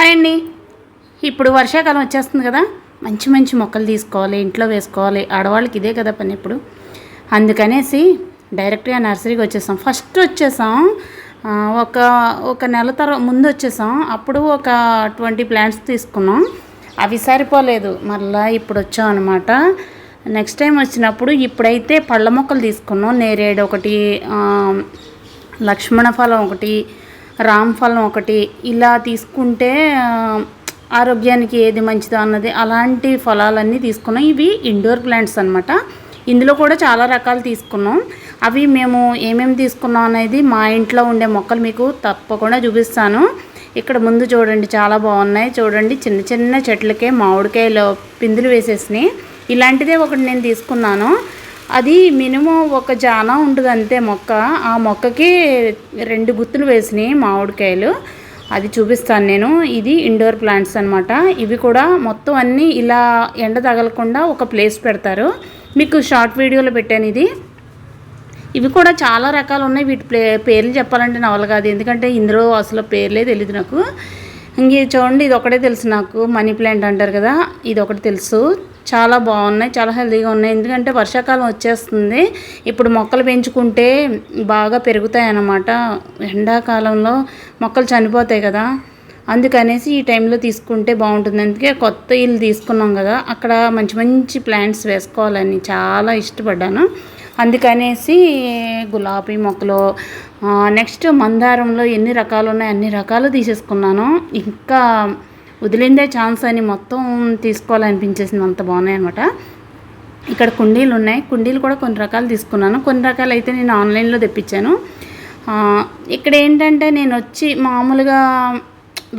Hi అండి. ఇప్పుడు వర్షాకాలం వచ్చేస్తుంది కదా. మంచి మంచి మొక్కలు తీసుకోవాలి ఇంట్లో వేసుకోవాలి. ఆడవాళ్ళకి ఇదే కదా పని ఇప్పుడు. అందుకనేసి డైరెక్ట్గా నర్సరీకి వచ్చేసాం. ఫస్ట్ వచ్చేసాం ఒక ఒక నెల తర్వాత ముందు వచ్చేసాం. అప్పుడు ఒక ట్వంటీ ప్లాంట్స్ తీసుకున్నాం. అవి సరిపోలేదు. మళ్ళీ ఇప్పుడు వచ్చాం అనమాట నెక్స్ట్ టైం వచ్చినప్పుడు ఇప్పుడైతే పళ్ళ మొక్కలు తీసుకున్నాం. నేరేడు ఒకటి లక్ష్మణ ఫలం ఒకటి రామ్ ఫలం ఒకటి. ఇలా తీసుకుంటే ఆరోగ్యానికి ఏది మంచిదో అన్నది అలాంటి ఫలాలన్నీ తీసుకున్నాం. ఇవి ఇండోర్ ప్లాంట్స్ అనమాట ఇందులో కూడా చాలా రకాలు తీసుకున్నాం. అవి మేము ఏమేమి తీసుకున్నాం అనేది మా ఇంట్లో ఉండే మొక్కలు మీకు తప్పకుండా చూపిస్తాను. ఇక్కడ ముందు చూడండి చాలా బాగున్నాయి. చూడండి చిన్న చిన్న చెట్లకే మామిడికాయలు పిందులు వేసేసినాయి. ఇలాంటిదే ఒకటి నేను తీసుకున్నాను. అది మినిమం ఒక జానా ఉంటుంది అంతే మొక్క. ఆ మొక్కకి రెండు గుత్తులు వేసినాయి మామిడికాయలు. అది చూపిస్తాను నేను. ఇది ఇండోర్ ప్లాంట్స్ అనమాట ఇవి కూడా మొత్తం అన్నీ ఇలా ఎండ తగలకుండా ఒక ప్లేస్ పెడతారు. మీకు షార్ట్ వీడియోలో పెట్టాను ఇది. ఇవి కూడా చాలా రకాలు ఉన్నాయి. వీటి ప్లే పేర్లు చెప్పాలంటే నవల కాదు. ఎందుకంటే ఇందులో అసలు పేర్లే తెలియదు నాకు. ఇంక చూడండి ఇది ఒకటే తెలుసు నాకు. మనీ ప్లాంట్ అంటారు కదా ఇది ఒకటి తెలుసు. చాలా బాగున్నాయి చాలా హెల్తీగా ఉన్నాయి. ఎందుకంటే వర్షాకాలం వచ్చేస్తుంది. ఇప్పుడు మొక్కలు పెంచుకుంటే బాగా పెరుగుతాయి అన్నమాట ఎండాకాలంలో మొక్కలు చనిపోతాయి కదా. అందుకనేసి ఈ టైంలో తీసుకుంటే బాగుంటుంది. అందుకే కొత్త ఇల్లు తీసుకున్నాం కదా. అక్కడ మంచి మంచి ప్లాంట్స్ వేసుకోవాలని చాలా ఇష్టపడ్డాను. అందుకనేసి గులాబీ మొక్కలు నెక్స్ట్ మందారంలో ఎన్ని రకాలు ఉన్నాయి? అన్ని రకాలు తీసేసుకున్నాను. ఇంకా వదిలిందే ఛాన్స్ అని మొత్తం తీసుకోవాలనిపించేసింది అంత బాగున్నాయి అనమాట ఇక్కడ కుండీలు ఉన్నాయి. కుండీలు కూడా కొన్ని రకాలు తీసుకున్నాను. కొన్ని రకాలు అయితే నేను ఆన్లైన్లో తెప్పించాను. ఇక్కడ ఏంటంటే నేను వచ్చి మామూలుగా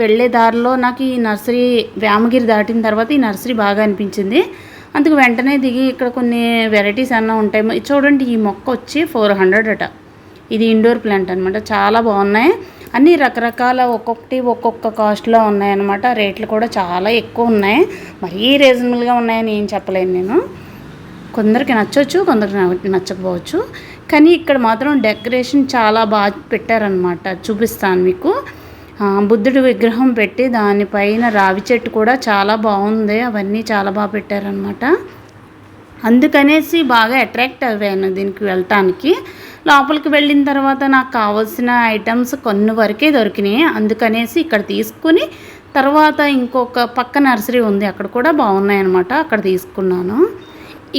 వెళ్ళే దారిలో నాకు ఈ నర్సరీ వ్యామగిరి దాటిన తర్వాత ఈ నర్సరీ బాగా అనిపించింది. అందుకు వెంటనే దిగి ఇక్కడ కొన్ని వెరైటీస్ అన్న ఉంటాయి చూడండి ఈ మొక్క వచ్చి ఫోర్ హండ్రెడ్ అట. ఇది ఇండోర్ ప్లాంట్ అనమాట చాలా బాగున్నాయి. అన్ని రకరకాల ఒక్కొక్కటి ఒక్కొక్క కాస్ట్లో ఉన్నాయన్నమాట రేట్లు కూడా చాలా ఎక్కువ ఉన్నాయి. మరీ రీజనబుల్గా ఉన్నాయని ఏం చెప్పలేను నేను. కొందరికి నచ్చవచ్చు కొందరికి నచ్చకపోవచ్చు. కానీ ఇక్కడ మాత్రం డెకరేషన్ చాలా బాగా పెట్టారనమాట చూపిస్తాను మీకు. బుద్ధుడి విగ్రహం పెట్టి దానిపైన రావి చెట్టు కూడా చాలా బాగుంది. అవన్నీ చాలా బాగా పెట్టారనమాట అందుకనేసి బాగా అట్రాక్ట్ అయ్యాను దీనికి వెళ్ళటానికి లోపలికి వెళ్ళిన తర్వాత నాకు కావాల్సిన ఐటమ్స్ కొన్ని వరకే దొరికినాయి. అందుకనేసి ఇక్కడ తీసుకుని తర్వాత ఇంకొక పక్క నర్సరీ ఉంది అక్కడ కూడా బాగున్నాయి అనమాట అక్కడ తీసుకున్నాను.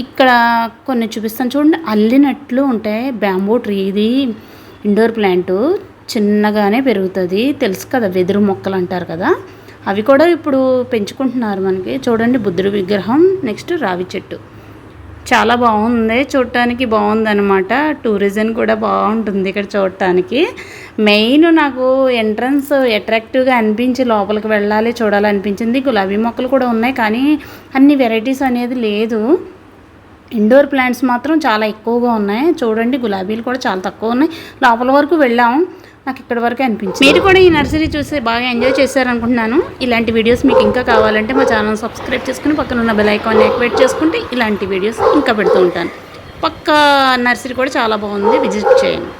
ఇక్కడ కొన్ని చూపిస్తాను చూడండి అల్లినట్లు ఉంటాయి బ్యాంబూ ట్రీ ఇది ఇండోర్ ప్లాంట్ చిన్నగానే పెరుగుతుంది. తెలుసు కదా వెదురు మొక్కలు అంటారు కదా అవి కూడా ఇప్పుడు పెంచుకుంటున్నారు మనకి. చూడండి బుద్ధుడి విగ్రహం నెక్స్ట్ రావి చెట్టు. చాలా బాగుంది. చూడటానికి బాగుందనమాట టూరిజం కూడా బాగుంటుంది ఇక్కడ చూడటానికి మెయిన్ నాకు ఎంట్రన్స్ అట్రాక్టివ్గా అనిపించి లోపలికి వెళ్ళాలి చూడాలనిపించింది. గులాబీ మొక్కలు కూడా ఉన్నాయి కానీ అన్ని వెరైటీస్ అనేది లేదు. ఇండోర్ ప్లాంట్స్ మాత్రం చాలా ఎక్కువగా ఉన్నాయి. చూడండి గులాబీలు కూడా చాలా తక్కువ ఉన్నాయి. లోపల వరకు వెళ్ళాం. నాకు ఇక్కడ వరకు అనిపించింది. మీరు కూడా ఈ నర్సరీ చూసి బాగా ఎంజాయ్ చేశారనుకుంటున్నాను. ఇలాంటి వీడియోస్ మీకు ఇంకా కావాలంటే మా ఛానల్ సబ్స్క్రైబ్ చేసుకుని పక్కన ఉన్న బెల్ ఐకాన్ యాక్టివేట్ చేసుకుంటే ఇలాంటి వీడియోస్ ఇంకా పెడుతూ ఉంటాను. పక్క నర్సరీ కూడా చాలా బాగుంది. విజిట్ చేయండి.